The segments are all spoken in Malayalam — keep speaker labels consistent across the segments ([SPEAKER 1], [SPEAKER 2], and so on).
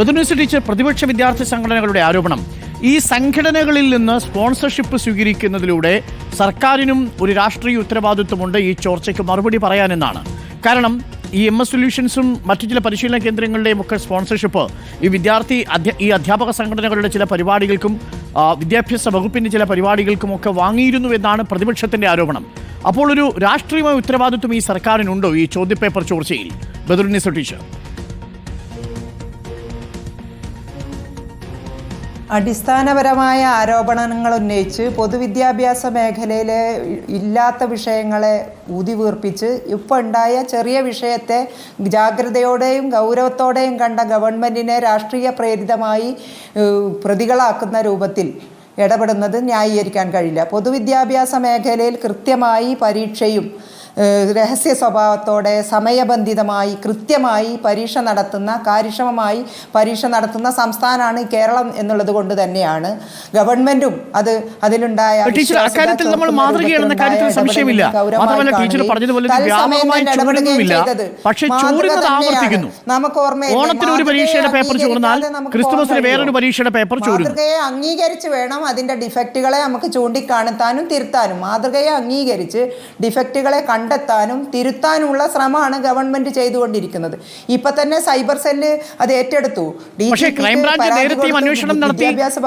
[SPEAKER 1] ബദുനൂസ് ടീച്ചർ പ്രതിപക്ഷ വിദ്യാർത്ഥി സംഘടനകളുടെ ആരോപണം. ഈ സംഘടനകളിൽ നിന്ന് സ്പോൺസർഷിപ്പ് സ്വീകരിക്കുന്നതിലൂടെ സർക്കാരിനും ഒരു രാഷ്ട്രീയ ഉത്തരവാദിത്വമുണ്ട് ഈ ചോർച്ചയ്ക്ക് മറുപടി പറയാനെന്നാണ്. കാരണം ഈ എം എസ് സൊല്യൂഷൻസും മറ്റു ചില പരിശീലന കേന്ദ്രങ്ങളുടെയും ഒക്കെ സ്പോൺസർഷിപ്പ് ഈ വിദ്യാർത്ഥി ഈ അധ്യാപക സംഘടനകളുടെ ചില പരിപാടികൾക്കും വിദ്യാഭ്യാസ വകുപ്പിന്റെ ചില പരിപാടികൾക്കും ഒക്കെ വാങ്ങിയിരുന്നു എന്നാണ് പ്രതിപക്ഷത്തിന്റെ ആരോപണം. അപ്പോൾ ഒരു രാഷ്ട്രീയമായ ഉത്തരവാദിത്വം ഈ സർക്കാരിനുണ്ടോ ഈ ചോദ്യപേപ്പർ ചോർച്ചയിൽ? ബദറുന്നീസ് ടീച്ചർ.
[SPEAKER 2] അടിസ്ഥാനപരമായ ആരോപണങ്ങൾ ഉന്നയിച്ച് പൊതുവിദ്യാഭ്യാസ മേഖലയിലെ ഇല്ലാത്ത വിഷയങ്ങളെ ഊതിവീർപ്പിച്ച് ഇപ്പോൾ ഉണ്ടായ ചെറിയ വിഷയത്തെ ജാഗ്രതയോടെയും ഗൗരവത്തോടെയും കണ്ട ഗവൺമെന്റിനെ രാഷ്ട്രീയ പ്രേരിതമായി പ്രതികളാക്കുന്ന രൂപത്തിൽ ഇടപെടുന്നത് ന്യായീകരിക്കാൻ കഴിയില്ല. പൊതുവിദ്യാഭ്യാസ മേഖലയിൽ കൃത്യമായി പരീക്ഷയും രഹസ്യ സ്വഭാവത്തോടെ സമയബന്ധിതമായി കൃത്യമായി പരീക്ഷ നടത്തുന്ന കാര്യക്ഷമമായി പരീക്ഷ നടത്തുന്ന സംസ്ഥാനമാണ് കേരളം എന്നുള്ളത് കൊണ്ട് തന്നെയാണ് ഗവൺമെന്റും അത് അതിലുണ്ടായ
[SPEAKER 1] ടീച്ചർ അക്കാര്യത്തിൽ നമ്മൾ മാതൃകയാണെന്ന കാര്യത്തിൽ സംശയമില്ല. മാത്രമല്ല ടീച്ചർ പറഞ്ഞതുപോലെ വ്യാപകമായി പക്ഷെ ആവർത്തിക്കുന്നു.
[SPEAKER 2] നമുക്ക്?
[SPEAKER 1] ഓണത്തിന് ഒരു
[SPEAKER 2] മാതൃകയെ
[SPEAKER 1] പരീക്ഷയുടെ പേപ്പർ ചോർന്നാൽ ക്രിസ്തുമസിന് വേറൊരു പരീക്ഷയുടെ പേപ്പർ ചോരുന്നു
[SPEAKER 2] മാതൃകയെ അംഗീകരിച്ച് വേണം അതിന്റെ ഡിഫക്റ്റുകളെ നമുക്ക് ചൂണ്ടിക്കാണുത്താനും തിരുത്താനും. മാതൃകയെ അംഗീകരിച്ച് ഡിഫക്റ്റുകളെ കണ്ടെത്താനും തിരുത്താനുമുള്ള ശ്രമമാണ് ഗവൺമെന്റ് ചെയ്തുകൊണ്ടിരിക്കുന്നത്. ഇപ്പൊ തന്നെ സൈബർ സെല്ല് അത് ഏറ്റെടുത്തു.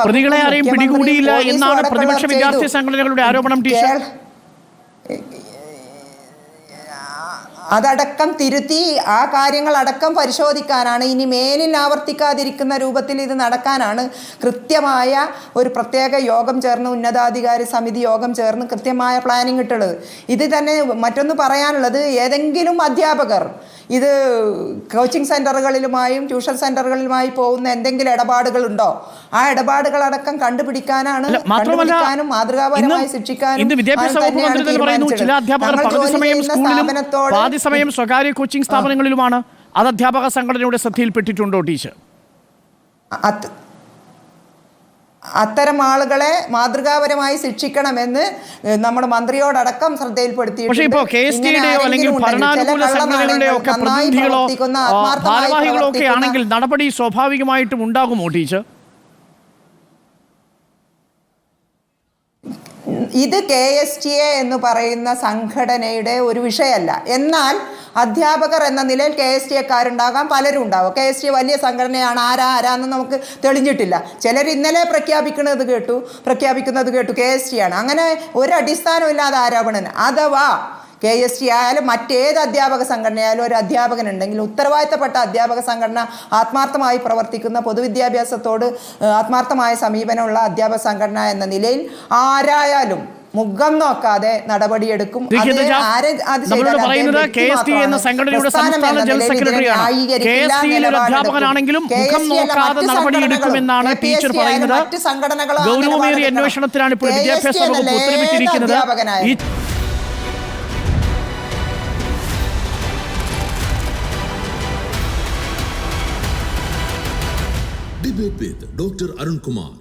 [SPEAKER 1] പ്രതികളെ ആരെയും പിടികൂടിയില്ല എന്നാണ് പ്രതിപക്ഷ വിദ്യാർത്ഥി സംഘടനകളുടെ ആരോപണം
[SPEAKER 2] അതടക്കം തിരുത്തി ആ കാര്യങ്ങളടക്കം പരിശോധിക്കാനാണ്. ഇനി മേലിൽ ആവർത്തിക്കാതിരിക്കുന്ന രൂപത്തിൽ ഇത് നടക്കാനാണ് കൃത്യമായ ഒരു പ്രത്യേക യോഗം ചേർന്ന് ഉന്നതാധികാരി സമിതി യോഗം ചേർന്ന് കൃത്യമായ പ്ലാനിങ് ഇട്ടുള്ളത്. ഇത് തന്നെ മറ്റൊന്ന് പറയാനുള്ളത് ഏതെങ്കിലും അധ്യാപകർ ഇത് കോച്ചിങ് സെന്ററുകളിലുമായും ട്യൂഷൻ സെന്ററുകളിലുമായി പോകുന്ന എന്തെങ്കിലും ഇടപാടുകളുണ്ടോ? ആ ഇടപാടുകളടക്കം കണ്ടുപിടിക്കാനാണ് കണ്ടുപിടിക്കാനും മാതൃകാപരമായി ശിക്ഷിക്കാനും സ്ഥാപനത്തോട്
[SPEAKER 1] സ്വകാര്യ കോച്ചിംഗ് സ്ഥാപനങ്ങളിലുമാണ്. അത് അധ്യാപക സംഘടനയുടെ ശ്രദ്ധയിൽപ്പെട്ടിട്ടുണ്ടോ ടീച്ചർ?
[SPEAKER 2] അത് അത്തരം ആളുകളെ മാതൃകാപരമായി ശിക്ഷിക്കണമെന്ന് നമ്മുടെ മന്ത്രിയോടക്കം ശ്രദ്ധയിൽപ്പെടുത്തി
[SPEAKER 1] ആണെങ്കിൽ നടപടി സ്വാഭാവികമായിട്ടും ഉണ്ടാകുമോ ടീച്ചർ?
[SPEAKER 2] ഇത് കെ എസ് ടി എ എന്ന് പറയുന്ന സംഘടനയുടെ ഒരു വിഷയമല്ല. എന്നാൽ അധ്യാപകർ എന്ന നിലയിൽ കെ എസ് ടി എക്കാരുണ്ടാകാം പലരും ഉണ്ടാവും. കെ എസ് ടി വലിയ സംഘടനയാണ് ആരാ ആരാന്ന് നമുക്ക് തെളിഞ്ഞിട്ടില്ല. ചിലർ ഇന്നലെ പ്രഖ്യാപിക്കുന്നത് കേട്ടു പ്രഖ്യാപിക്കുന്നത് കേട്ടു കെ എസ് ടി ആണ്. അങ്ങനെ ഒരു അടിസ്ഥാനമില്ലാതെ അഥവാ കെ എസ് ടി ആയാലും മറ്റേത് അധ്യാപക സംഘടനയായാലും ഒരു അധ്യാപകൻ ഉണ്ടെങ്കിൽ ഉത്തരവാദിത്തപ്പെട്ട അധ്യാപക സംഘടന ആത്മാർത്ഥമായി പ്രവർത്തിക്കുന്ന പൊതുവിദ്യാഭ്യാസത്തോട് ആത്മാർത്ഥമായ സമീപനമുള്ള അധ്യാപക സംഘടന എന്ന നിലയിൽ ആരായാലും മുഖം നോക്കാതെ നടപടിയെടുക്കും.
[SPEAKER 1] ശ്രീ
[SPEAKER 2] അത്
[SPEAKER 1] ഹിതജ,
[SPEAKER 2] ആര് അത്
[SPEAKER 1] നമ്മളോട്
[SPEAKER 2] ചെയ്താലും
[SPEAKER 1] പറയുന്നത്
[SPEAKER 3] டிபேட் வித் டாக்டர் அருண்குமார்.